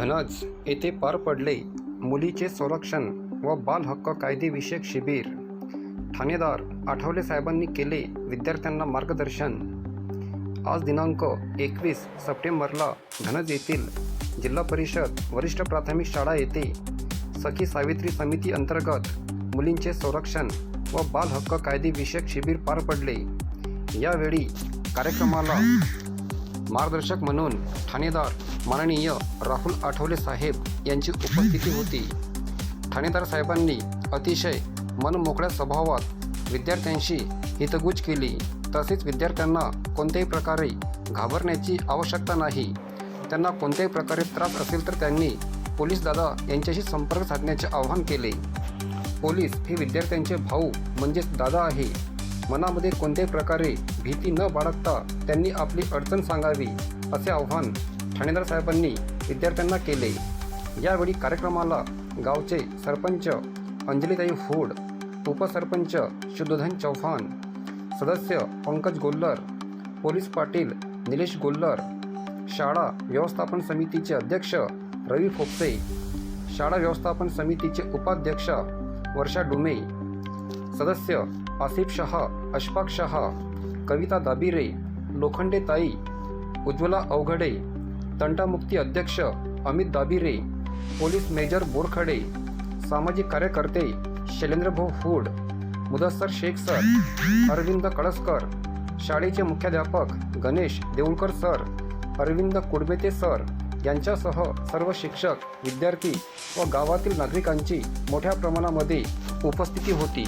धनज येथे पार पडले. मुलीचे संरक्षण व बालहक्क कायदेविषयक शिबिर. ठाणेदार आठवले साहेबांनी केले विद्यार्थ्यांना मार्गदर्शन. आज दिनांक एकवीस सप्टेंबरला धनज येथील जिल्हा परिषद वरिष्ठ प्राथमिक शाळा येथे सखी सावित्री समिती अंतर्गत मुलींचे संरक्षण व बालहक्क कायदेविषयक शिबिर पार पडले. यावेळी कार्यक्रमाला मार्गदर्शक म्हणून ठाणेदार माननीय राहुल आठवले साहेब यांची उपस्थिती होती. ठाणेदार साहेबांनी अतिशय मनमोकळ्या स्वभावात विद्यार्थ्यांशी हितगुज केली. तसेच विद्यार्थ्यांना कोणत्याही प्रकारे घाबरण्याची आवश्यकता नाही. त्यांना कोणत्याही प्रकारे त्रास असेल तर त्यांनी पोलीस दादा यांच्याशी संपर्क साधण्याचे आवाहन केले. पोलीस हे विद्यार्थ्यांचे भाऊ म्हणजेच दादा आहे. मनामध्ये कोणत्याही प्रकारे भीती न बाळगता त्यांनी आपली अडचण सांगावी असे आव्हान ठाणेदार साहेबांनी विद्यार्थ्यांना केले. यावेळी कार्यक्रमाला गावचे सरपंच अंजलीताई फूड उपसरपंच शुद्धोधन चौहान सदस्य पंकज गोल्लर पोलीस पाटील निलेश गोल्लर शाळा व्यवस्थापन समितीचे अध्यक्ष रवी फोपसे शाळा व्यवस्थापन समितीचे उपाध्यक्ष वर्षा डुमे सदस्य आसिफ शहा अशफाक शहा कविता दाबिरे लोखंडे ताई उज्ज्वला अवघडे तंटामुक्ती अध्यक्ष अमित दाबिरे पोलीस मेजर बोरखडे सामाजिक कार्यकर्ते शैलेंद्रभाऊ फूड मुदस्सर शेख सर अरविंद कळसकर शाळेचे मुख्याध्यापक गणेश देऊळकर सर अरविंद कुडबेते सर यांच्यासह सर्व शिक्षक विद्यार्थी व गावातील नागरिकांची मोठ्या प्रमाणामध्ये उपस्थिती होती.